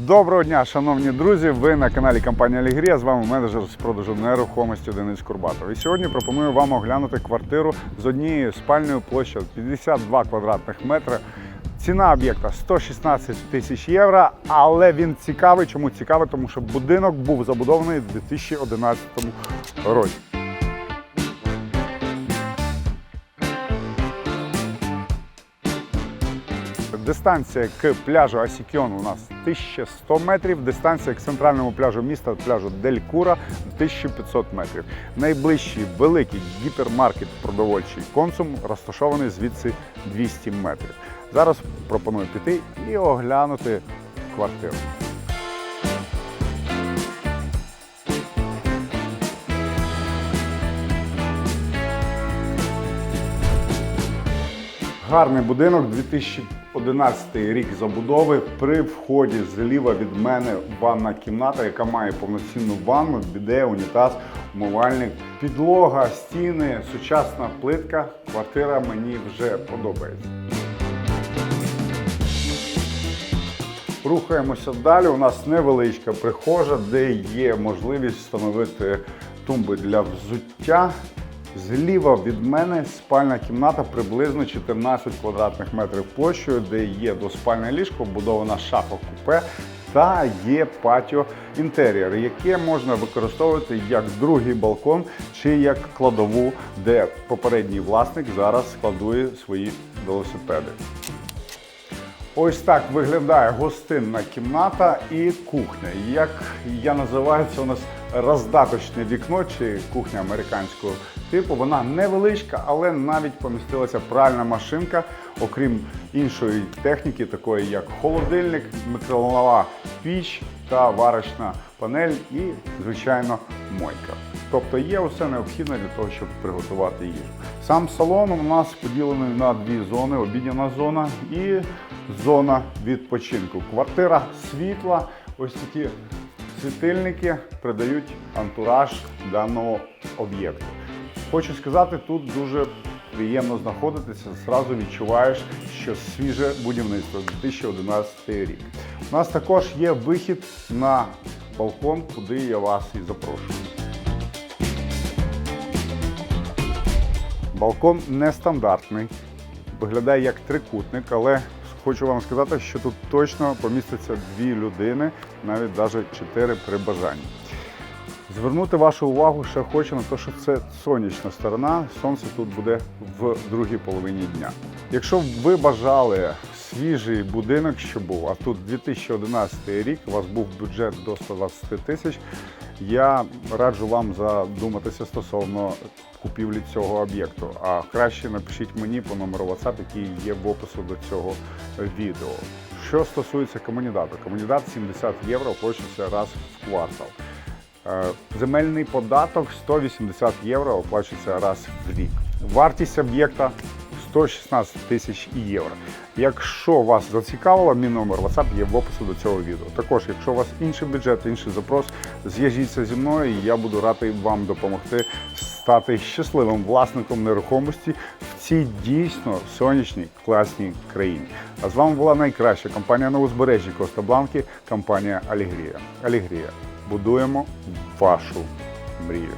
Доброго дня, шановні друзі! Ви на каналі компанії Алігрія. З вами менеджер з продажу нерухомості Денис Курбатов. І сьогодні пропоную вам оглянути квартиру з однією спальною площею 52 квадратних метри. Ціна об'єкта 116 тисяч євро, але він цікавий. Чому цікавий? Тому що будинок був забудований у 2011 році. Дистанція к пляжу Асікіон у нас 1100 метрів. Дистанція к центральному пляжу міста, пляжу Дель Кура 1500 метрів. Найближчий великий гіпермаркет продовольчий консум розташований звідси 200 метрів. Зараз пропоную піти і оглянути квартиру. Гарний будинок, 2011 рік забудови. При вході зліва від мене ванна кімната, яка має повноцінну ванну, біде, унітаз, умивальник, підлога, стіни, сучасна плитка. Квартира мені вже подобається. Рухаємося далі. У нас невеличка прихожа, де є можливість встановити тумби для взуття. Зліва від мене спальна кімната приблизно 14 квадратних метрів площею, де є доспальне ліжко, вбудована шафа купе та є патіо інтер'єр, яке можна використовувати як другий балкон чи як кладову, де попередній власник зараз складує свої велосипеди. Ось так виглядає гостинна кімната і кухня. Як я називаю, це у нас роздаточне вікно чи кухня американського типу. Вона невеличка, але навіть помістилася пральна машинка, окрім іншої техніки, такої як холодильник, микролова піч та варочна панель і, звичайно, мойка. Тобто є усе необхідне для того, щоб приготувати їжу. Сам салон у нас поділений на дві зони: обідняна зона і зона відпочинку. Квартира світла, ось такі світильники придають антураж даного об'єкту. Хочу сказати, тут дуже приємно знаходитися. Зразу відчуваєш, що свіже будівництво 2011 рік. У нас також є вихід на балкон, куди я вас і запрошую. Балкон нестандартний, виглядає як трикутник, але хочу вам сказати, що тут точно поміститься дві людини, навіть навіть чотири при бажанні. Звернути вашу увагу ще хочу на те, що це сонячна сторона. Сонце тут буде в другій половині дня. Якщо ви бажали свіжий будинок, що був, а тут 2011 рік, у вас був бюджет до 120 тисяч, я раджу вам задуматися стосовно купівлі цього об'єкту. А краще напишіть мені по номеру WhatsApp, який є в опису до цього відео. Що стосується комунідату, комунідат 70 євро оплачується раз в квартал. Е, Земельний податок 180 євро оплачується раз в рік. Вартість об'єкта 116 тисяч євро. Якщо вас зацікавило, мій номер WhatsApp є в опису до цього відео. Також, якщо у вас інший бюджет, інший запрос, зв'яжіться зі мною, і я буду радий вам допомогти стати щасливим власником нерухомості в цій дійсно сонячній класній країні. А з вами була найкраща компанія на узбережжі Коста Бланки, компанія Алігрія. Алігрія. Будуємо вашу мрію.